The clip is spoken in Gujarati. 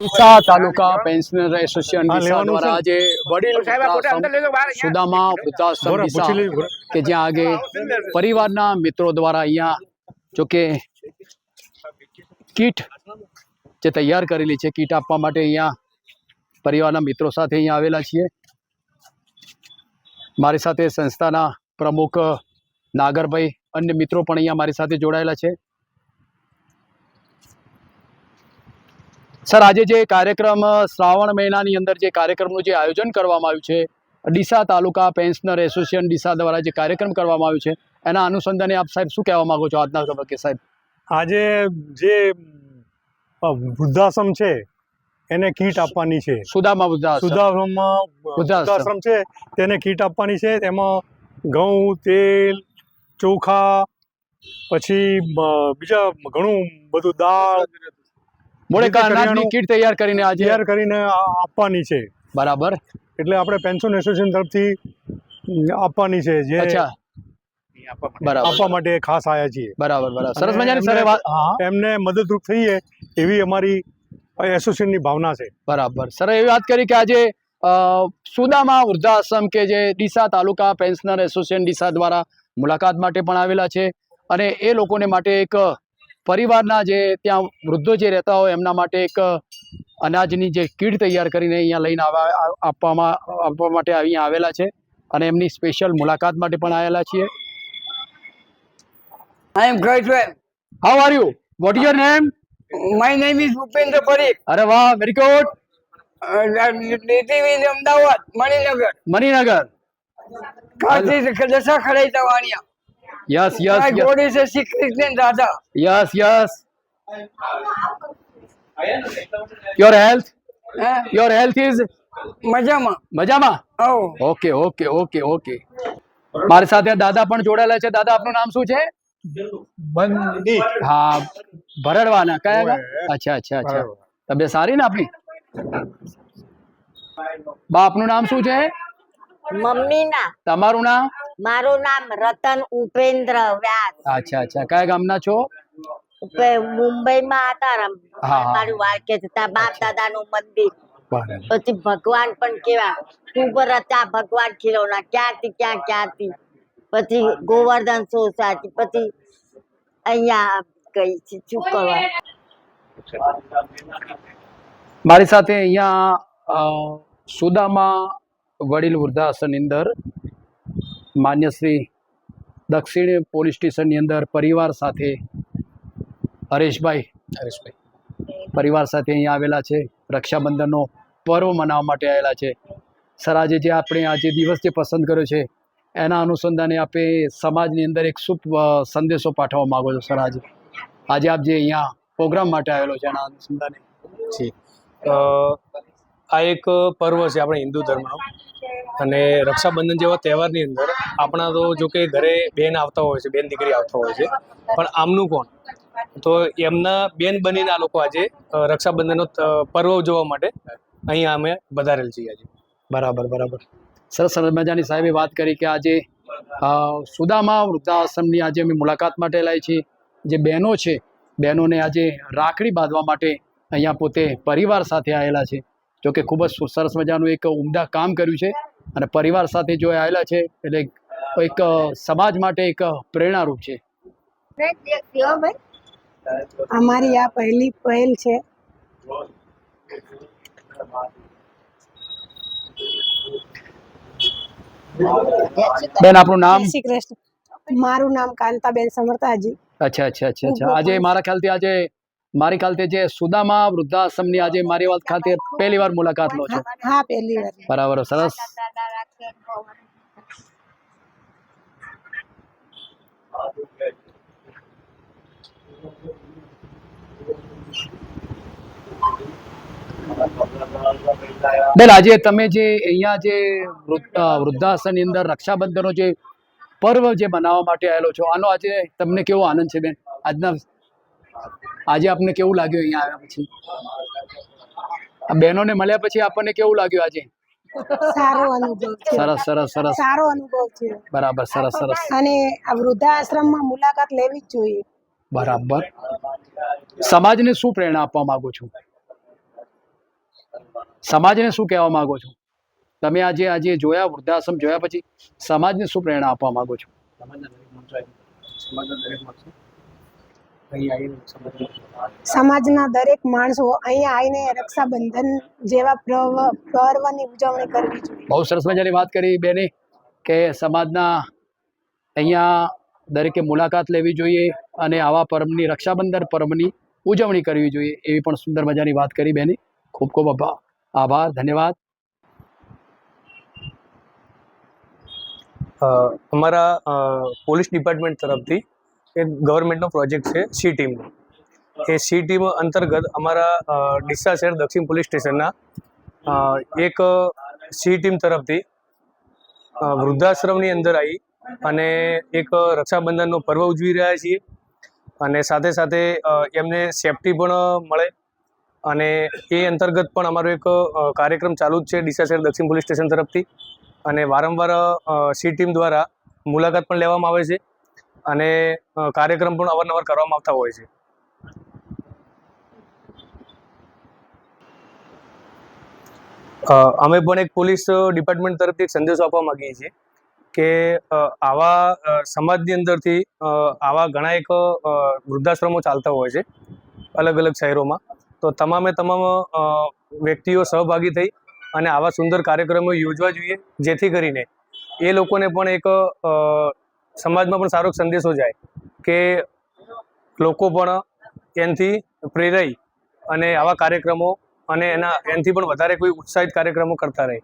ડીસા તાલુકા પેન્શનર એસોસિએશન ડીસા દ્વારા આજે વડીલ સાહેબ આ ફોટો અંદર લેજો બહાર અહીંયા. સુદામા વૃદ્ધાશ્રમ ડીસા. કે જ્યાં આગે પરિવારના મિત્રો દ્વારા અહીંયા જો કે કીટ જે તૈયાર કરેલી છે કીટ આપવા માટે અહીંયા પરિવારના મિત્રો સાથે અહીંયા આવેલા છીએ મારી સાથે સંસ્થાના પ્રમુખ નાગરભાઈ અન્ય મિત્રો પણ અહીંયા મારી સાથે જોડાયેલા છે સર આજે જે કાર્યક્રમ શ્રાવણ મહિનાની અંદર જે કાર્યક્રમનું જે આયોજન કરવામાં આવ્યું છે ડીસા તાલુકા પેન્શનર એસોસિએશન ડીસા દ્વારા જે કાર્યક્રમ કરવામાં આવ્યું છે એના અનુસંધાને આપ સાહેબ શું કહેવા માંગો છો આજના તબક્કે સાહેબ? આજે જે વૃદ્ધાશ્રમ છે એને કીટ આપવાની છે. સુદામા વૃદ્ધાશ્રમ. વૃદ્ધાશ્રમ. વૃદ્ધાશ્રમ છે તેને કીટ આપવાની છે તેમાં ઘઉં તેલ ચોખા પછી બીજા ઘણું બધું દાળ અનાજની કીટ તૈયાર કરીને આજે તૈયાર કરીને આપવાની છે. બરાબર. એટલે આપણે પેન્શન એસોસિએશન તરફથી આપવાની છે જે આપવા માટે ખાસ આવ્યા છીએ. બરાબર બરાબર. સરસ મજાની સર એમને- વાત. એમને મદદરૂપ થઈએ એવી અમારી એસોસિએશનની ભાવના છે. બરાબર. સર એવી વાત કરી કે આજે સુદામા વૃદ્ધાશ્રમ કે જે ડીસા તાલુકા પેન્શનર એસોસિએશન ડીસા દ્વારા મુલાકાત માટે પણ આવેલા છે. અને એ લોકોને માટે એક પરિવારના જે ત્યાં વૃદ્ધો જે રહેતા હોય એમના માટે એક અનાજની જે કીટ તૈયાર કરીને અહીંયા લઈને આપવામાં આપવા માટે અહીંયા આવેલા છે અને એમની સ્પેશિયલ મુલાકાત માટે પણ આવેલા છીએ. I am great well how are you what your name my name is Bhupendra Parikh. અરે વાહ very good Ahmedabad Maninagar. Maninagar. Dasa Khadaita Vania. Yes My yes yes God is a Sikh Christian Radha. Yes yes your health? Your health is મજામાં મજામાં ઓકે ઓકે ઓકે ઓકે મારી સાથે દાદા પણ જોડાયેલા છે. દાદા આપનું નામ શું છે? બંદી. હા ભરડવાના. કયા અચ્છા અચ્છા અચ્છા. તબિયત સારી ને આપની? બા આપનું નામ શું છે? મમ્મીના. તમારું નામ? મારું નામ રતન ઉપેન્દ્ર વ્યાસ. અચ્છા અચ્છા. કયા ગામના છો? મુંબઈમાં હતા. મારું બાપ હતા બાપ દાદાનું મંદિર. પછી ભગવાન પણ કેવા. ઉપર હતા ભગવાન ખીરવના ક્યાંથી ક્યાં ક્યાંથી? પછી ગોવર્ધન સોસાયટી. પછી અહીંયા ગઈ છે. શું કરવા મારી સાથે અહીંયા સુદામા વડીલ વૃદ્ધાશ્રમની અંદર માન્ય શ્રી દક્ષિણ પોલીસ સ્ટેશનની અંદર પરિવાર સાથે હરેશભાઈ હરેશભાઈ. પરિવાર સાથે અહીંયા આવેલા છે. રક્ષાબંધનનો પર્વ મનાવવા માટે આવેલા છે. સર આજે જે આપણે આજે દિવસ જે પસંદ કર્યો છે એના અનુસંધાને આપે સમાજની અંદર એક શુભ સંદેશો પાઠવવા માગો છો સર આજે. આજે આપ જે અહીંયા પ્રોગ્રામ માટે આવેલો છે એના અનુસંધાને. જી. આ એક પર્વ છે આપણે હિન્દુ ધર્મનો. અને રક્ષાબંધન જેવા તહેવારની અંદર આપણા તો જો કે ઘરે બેન આવતા હોય છે, બેન દીકરી આવતા હોય છે, પણ આમનું કોણ? તો એમના બેન બનીને આ લોકો આજે રક્ષાબંધનનો પર્વ જોવા માટે અહીંયા અમે વધારેલ છીએ આજે. બરાબર બરાબર. સરસ સરસ મજાની સાહેબે વાત કરી કે આજે સુદામા વૃદ્ધાશ્રમની આજે અમે મુલાકાત માટે લાવી છીએ. જે બહેનો છે, બહેનોને આજે રાખડી બાંધવા માટે અહીંયા પોતે પરિવાર સાથે આવેલા છે. જોકે ખૂબ જ સરસ મજાનું એક ઉમદા કામ કર્યું છે. અને પરિવાર સાથે જો આવેલા છે એટલે એક સમાજ માટે એક પ્રેરણારૂપ છે. અમારી આ પહેલી પહેલ છે. બેન આપણું નામ? શ્રી કૃષ્ણ. મારું નામ કાંતાબેન સમર્થાજી અચ્છા અચ્છા અચ્છા અચ્છા. આજે મારા ખ્યાલથી આજે મારી ખ્યાલથી જે સુદામા વૃદ્ધાશ્રમની આજે મારી વાત ખાતે પહેલી વાર મુલાકાત લો છો. હા પહેલી વાર બરાબર સરસ. બેન, આજે તમે જે અહીંયા જે વૃદ્ધાશ્રમની અંદર રક્ષાબંધનનો જે પર્વ જે મનાવવા માટે આવેલો છો, આનો આજે તમને કેવો આનંદ છે બેન? આજના આજે આપને કેવું લાગ્યું અહીંયા આવ્યા પછી? આ બહેનોને મળ્યા પછી આપણને કેવું લાગ્યું આજે? સારો અનુભવ છે સરસ સરસ સરસ. સારો અનુભવ છે બરાબર સરસ સરસ. અને આ વૃદ્ધાશ્રમમાં મુલાકાત લેવી જ જોઈએ. બરાબર. સમાજને શું પ્રેરણા આપવા માંગુ છું? સમાજને શું કહેવા માંગો છો? તમે આજે આજે જોયા વૃદ્ધાશ્રમ જોયા પછી સમાજને શું પ્રેરણા આપવા માંગો છો? સમાજના દરેક માણસો સમાજના દરેક માણસો સમાજના દરેક માણસો અહીંયા આવીને રક્ષાબંધન જેવા પર્વ પર્વની ઉજવણી કરવી જોઈએ. બહુ સરસ મજાની વાત કરી બેને કે સમાજના અહીંયા દરેકે મુલાકાત લેવી જોઈએ અને આવા પર્વની રક્ષાબંધન પર્વની ઉજવણી કરવી જોઈએ એવી પણ સુંદર મજાની વાત કરી બેને. ખૂબ ખૂબ આભા- આભાર ધન્યવાદ. અ, અમારા પોલીસ ડિપાર્ટમેન્ટ તરફથી એક ગવર્મેન્ટનો પ્રોજેક્ટ છે સી ટીમનો એ સી ટીમ અંતર્ગત અમારા ડીસા શહેર દક્ષિણ પોલીસ સ્ટેશનના એક સી ટીમ તરફથી વૃદ્ધાશ્રમની અંદર આવી અને એક રક્ષાબંધનનો પર્વ ઉજવી રહ્યા છીએ. અને સાથે સાથે એમને સેફટી પણ મળે. અને એ અંતર્ગત પણ અમારો એક કાર્યક્રમ ચાલુ જ છે ડીસા શહેર દક્ષિણ પોલીસ સ્ટેશન તરફથી. અને વારંવાર સી ટીમ દ્વારા મુલાકાત પણ લેવામાં આવે છે. અને કાર્યક્રમ પણ અવારનવાર કરવામાં આવતા હોય છે. અમે પણ એક પોલીસ ડિપાર્ટમેન્ટ તરફથી એક સંદેશો આપવા માંગીએ છીએ કે આવા સમાજની અંદરથી આવા ઘણા એક વૃદ્ધાશ્રમો ચાલતા હોય છે, અલગ અલગ શહેરોમાં. તો તમામે તમામ વ્યક્તિઓ સહભાગી થઈ અને આવા સુંદર કાર્યક્રમો યોજવા જોઈએ, જેથી કરીને એ લોકોને પણ એક સમાજમાં પણ સારો સંદેશો જાય કે લોકો પણ એનાથી પ્રેરાઈ અને આવા કાર્યક્રમો અને એના એનાથી પણ વધારે કોઈ ઉત્સાહિત કાર્યક્રમો કરતા રહે.